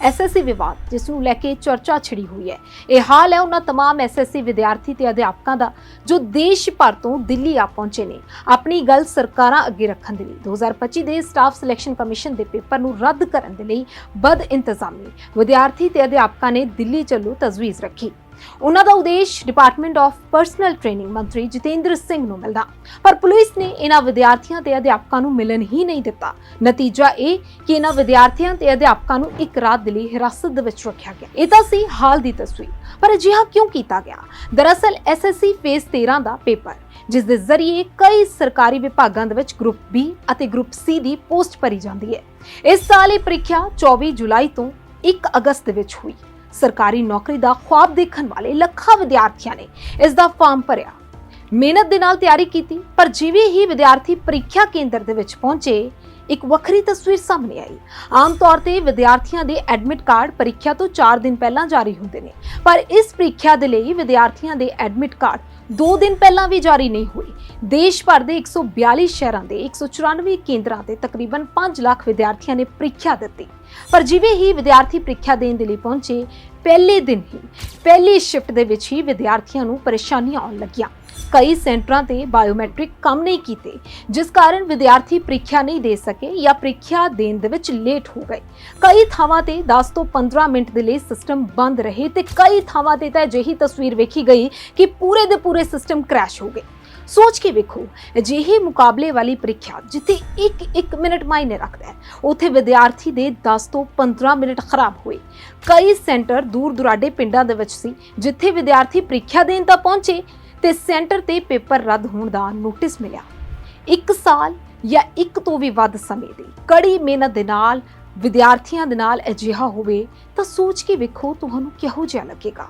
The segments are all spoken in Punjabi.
ਐਸਐਸਸੀ ਵਿਵਾਦ ਜਿਸ ਨੂੰ ਲੈ ਕੇ ਚਰਚਾ ਛਿੜੀ ਹੋਈ ਹੈ ਇਹ ਹਾਲ ਹੈ ਉਹਨਾਂ तमाम ਐਸਐਸਸੀ ਵਿਦਿਆਰਥੀ ਤੇ ਅਧਿਆਪਕਾਂ ਦਾ ਜੋ ਦੇਸ਼ ਭਰ ਤੋਂ ਦਿੱਲੀ ਆ ਪਹੁੰਚੇ ਨੇ ਆਪਣੀ ਗੱਲ ਸਰਕਾਰਾਂ ਅੱਗੇ ਰੱਖਣ ਦੇ ਲਈ 2025 ਦੇ ਸਟਾਫ ਸਿਲੈਕਸ਼ਨ ਕਮਿਸ਼ਨ ਦੇ ਪੇਪਰ ਨੂੰ ਰੱਦ ਕਰਨ ਦੇ ਲਈ ਬਦ ਇੰਤਜ਼ਾਮੀ ਵਿਦਿਆਰਥੀ ਤੇ ਅਧਿਆਪਕਾਂ ਨੇ ਦਿੱਲੀ ਚੱਲੋ ਤਜਵੀਜ਼ ਰੱਖੀ ਉਹਨਾਂ ਦਾ ਉਦੇਸ਼ ਡਿਪਾਰਟਮੈਂਟ ਆਫ ਪਰਸਨਲ ਟ੍ਰੇਨਿੰਗ ਮੰਤਰੀ ਜਤਿੰਦਰ ਸਿੰਘ ਨੂੰ ਮਿਲਦਾ। ਪਰ ਪੁਲਿਸ ਨੇ ਇਹਨਾਂ ਵਿਦਿਆਰਥੀਆਂ ਤੇ ਅਧਿਆਪਕਾਂ ਨੂੰ ਮਿਲਣ ਹੀ ਨਹੀਂ ਦਿੱਤਾ। ਨਤੀਜਾ ਇਹ ਕਿ ਇਹਨਾਂ ਵਿਦਿਆਰਥੀਆਂ ਤੇ ਅਧਿਆਪਕਾਂ ਨੂੰ ਇੱਕ ਰਾਤ ਦੇ ਲਈ ਹਿਰਾਸਤ ਵਿੱਚ ਰੱਖਿਆ ਗਿਆ। ਇਹ ਤਾਂ ਸੀ ਹਾਲ ਦੀ ਤਸਵੀਰ, ਪਰ ਅਜਿਹਾ ਕਿਉਂ ਕੀਤਾ ਗਿਆ? ਦਰਅਸਲ ਐਸਐਸਸੀ ਫੇਜ਼ 13 ਦਾ ਪੇਪਰ, ਜਿਸ ਦੇ ਜ਼ਰੀਏ ਕਈ ਸਰਕਾਰੀ ਵਿਭਾਗਾਂ ਦੇ ਵਿੱਚ ਗਰੁੱਪ B ਅਤੇ ਗਰੁੱਪ C ਦੀ ਪੋਸਟ ਭਰੀ ਜਾਂਦੀ ਹੈ। ਇਸ ਸਾਲ ਇਹ ਪ੍ਰੀਖਿਆ 24 ਜੁਲਾਈ ਤੋਂ 1 ਅਗਸਤ ਦੇ ਵਿੱਚ ਹੋਈ। ਸਰਕਾਰੀ ਨੌਕਰੀ ਦਾ ਖੁਆਬ ਦੇਖਣ ਵਾਲੇ ਲੱਖਾਂ ਵਿਦਿਆਰਥੀਆਂ ਨੇ ਇਸ ਦਾ ਫਾਰਮ ਭਰਿਆ। ਮਿਹਨਤ ਦੇ ਨਾਲ ਤਿਆਰੀ ਕੀਤੀ, ਪਰ ਜਿਵੇਂ ਹੀ ਵਿਦਿਆਰਥੀ ਪ੍ਰੀਖਿਆ ਕੇਂਦਰ ਦੇ ਵਿੱਚ ਪਹੁੰਚੇ, ਇੱਕ ਵੱਖਰੀ ਤਸਵੀਰ ਸਾਹਮਣੇ ਆਈ। ਆਮ ਤੌਰ ਤੇ ਵਿਦਿਆਰਥੀਆਂ ਦੇ ਐਡਮਿਟ ਕਾਰਡ ਪ੍ਰੀਖਿਆ ਤੋਂ 4 ਦਿਨ ਪਹਿਲਾਂ ਜਾਰੀ ਹੁੰਦੇ ਨੇ, ਪਰ ਇਸ ਪ੍ਰੀਖਿਆ ਦੇ ਲਈ ਵਿਦਿਆਰਥੀਆਂ ਦੇ ਐਡਮਿਟ ਕਾਰਡ 2 ਦਿਨ ਪਹਿਲਾਂ ਵੀ ਜਾਰੀ ਨਹੀਂ ਹੋਈ। ਦੇਸ਼ ਭਰ ਦੇ 142 ਸ਼ਹਿਰਾਂ ਦੇ 194 ਕੇਂਦਰਾਂ ਤੇ ਤਕਰੀਬਨ 5 ਲੱਖ ਵਿਦਿਆਰਥੀਆਂ ਨੇ ਪ੍ਰੀਖਿਆ ਦਿੱਤੀ। ਪਰ ਜਿਵੇਂ ਹੀ ਵਿਦਿਆਰਥੀ ਪ੍ਰੀਖਿਆ ਦੇਣ ਦੇ ਲਈ ਪਹੁੰਚੇ ਪਹਿਲੇ ਦਿਨ ਹੀ, ਪਹਿਲੀ ਸ਼ਿਫਟ ਦੇ ਵਿੱਚ ਹੀ ਵਿਦਿਆਰਥੀਆਂ ਨੂੰ ਪਰੇਸ਼ਾਨੀਆਂ ਆਉਣ ਲੱਗੀਆਂ। ਕਈ ਸੈਂਟਰਾਂ ਤੇ ਬਾਇਓਮੈਟ੍ਰਿਕ ਕੰਮ ਨਹੀਂ ਕੀਤੇ, ਜਿਸ ਕਾਰਨ ਵਿਦਿਆਰਥੀ ਪ੍ਰੀਖਿਆ ਨਹੀਂ ਦੇ ਸਕੇ ਜਾਂ ਪ੍ਰੀਖਿਆ ਦੇਣ ਦੇ ਵਿੱਚ ਲੇਟ ਹੋ ਗਏ। ਕਈ ਥਾਵਾਂ ਤੇ 10 ਤੋਂ 15 ਮਿੰਟ ਦੇ ਲਈ ਸਿਸਟਮ ਬੰਦ ਰਹੇ ਤੇ ਕਈ ਥਾਵਾਂ ਤੇ ਤਾਂ ਅਜਿਹੀ ਤਸਵੀਰ ਵੇਖੀ ਗਈ ਕਿ ਪੂਰੇ ਦੇ ਪੂਰੇ ਸਿਸਟਮ ਕ੍ਰੈਸ਼ ਹੋ ਗਏ। ਸੋਚ ਕੇ ਵੇਖੋ, ਅਜਿਹੇ ਮੁਕਾਬਲੇ ਵਾਲੀ ਪ੍ਰੀਖਿਆ ਜਿੱਥੇ ਇੱਕ ਇੱਕ ਮਿੰਟ ਮਾਇਨੇ ਰੱਖਦਾ ਹੈ, ਉੱਥੇ ਵਿਦਿਆਰਥੀ ਦੇ 10 ਤੋਂ 15 ਮਿੰਟ ਖਰਾਬ ਹੋਏ। ਕਈ ਸੈਂਟਰ ਦੂਰ ਦੁਰਾਡੇ ਪਿੰਡਾਂ ਦੇ ਵਿੱਚ ਸੀ, ਜਿੱਥੇ ਵਿਦਿਆਰਥੀ ਪ੍ਰੀਖਿਆ ਦੇਣ ਤਾਂ ਪਹੁੰਚੇ ਤੇ ਸੈਂਟਰ ਤੇ ਪੇਪਰ ਰੱਦ ਹੋਣ ਦਾ ਨੋਟਿਸ ਮਿਲਿਆ। ਇੱਕ ਸਾਲ ਜਾਂ ਇੱਕ ਤੋਂ ਵੀ ਵੱਧ ਸਮੇਂ ਦੀ ਕੜੀ ਮਿਹਨਤ ਦੇ ਨਾਲ, ਵਿਦਿਆਰਥੀਆਂ ਦੇ ਨਾਲ ਅਜਿਹਾ ਹੋਵੇ ਤਾਂ ਸੋਚ ਕੇ ਵੇਖੋ ਤੁਹਾਨੂੰ ਕਿਹੋ ਜਿਹਾ ਲੱਗੇਗਾ।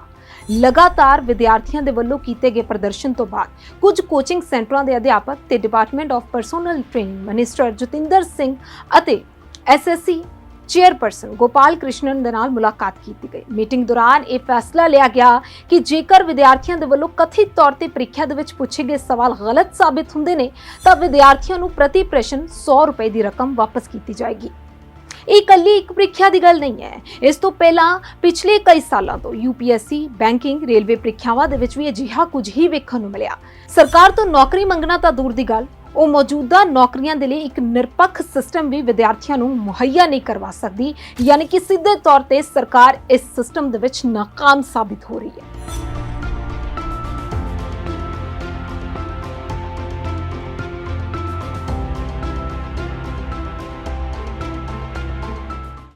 ਲਗਾਤਾਰ ਵਿਦਿਆਰਥੀਆਂ ਦੇ ਵੱਲੋਂ ਕੀਤੇ ਗਏ ਪ੍ਰਦਰਸ਼ਨ ਤੋਂ ਬਾਅਦ ਕੁਝ ਕੋਚਿੰਗ ਸੈਂਟਰਾਂ ਦੇ ਅਧਿਆਪਕ ਤੇ department of personnel training minister Jitendra Singh ਅਤੇ ਐਸਐਸਸੀ ਚੇਅਰਪਰਸਨ ਗੋਪਾਲ ਕ੍ਰਿਸ਼ਨਨ ਦੇ ਨਾਲ ਮੁਲਾਕਾਤ ਕੀਤੀ ਗਈ। ਮੀਟਿੰਗ ਦੌਰਾਨ ਇਹ ਫੈਸਲਾ ਲਿਆ ਗਿਆ ਕਿ ਜੇਕਰ ਵਿਦਿਆਰਥੀਆਂ ਦੇ ਵੱਲੋਂ ਕਥਿਤ ਤੌਰ ਤੇ ਪ੍ਰੀਖਿਆ ਦੇ ਵਿੱਚ ਪੁੱਛੇ ਗਏ ਸਵਾਲ ਗਲਤ ਸਾਬਿਤ ਹੁੰਦੇ ਨੇ, ਤਾਂ ਵਿਦਿਆਰਥੀਆਂ ਨੂੰ ਪ੍ਰਤੀ ਪ੍ਰਸ਼ਨ 100 ਰੁਪਏ ਦੀ ਰਕਮ ਵਾਪਸ ਕੀਤੀ ਜਾਏਗੀ। ਇਹ ਇਕੱਲੀ ਇੱਕ ਪ੍ਰੀਖਿਆ ਦੀ ਗੱਲ ਨਹੀਂ ਹੈ। ਇਸ ਤੋਂ ਪਹਿਲਾਂ ਪਿਛਲੇ ਕਈ ਸਾਲਾਂ ਤੋਂ ਯੂਪੀਐਸਸੀ ਬੈਂਕਿੰਗ ਰੇਲਵੇ ਪ੍ਰੀਖਿਆਵਾਂ ਦੇ ਵਿੱਚ ਵੀ ਅਜਿਹਾ ਕੁਝ ਹੀ ਵੇਖਣ ਨੂੰ ਮਿਲਿਆ। ਸਰਕਾਰ ਤੋਂ ਨੌਕਰੀ ਮੰਗਣਾ ਤਾਂ ਦੂਰ ਦੀ ਗੱਲ। ਉਹ ਮੌਜੂਦਾ ਨੌਕਰੀਆਂ ਦੇ ਲਈ ਇੱਕ ਨਿਰਪੱਖ ਸਿਸਟਮ ਵੀ ਵਿਦਿਆਰਥੀਆਂ ਨੂੰ ਮੁਹੱਈਆ ਨਹੀਂ ਕਰਵਾ ਸਕਦੀ, ਯਾਨੀ ਕਿ ਸਿੱਧੇ ਤੌਰ ਤੇ ਸਰਕਾਰ ਇਸ ਸਿਸਟਮ ਦੇ ਵਿੱਚ ਨਾਕਾਮ ਸਾਬਿਤ ਹੋ ਰਹੀ ਹੈ।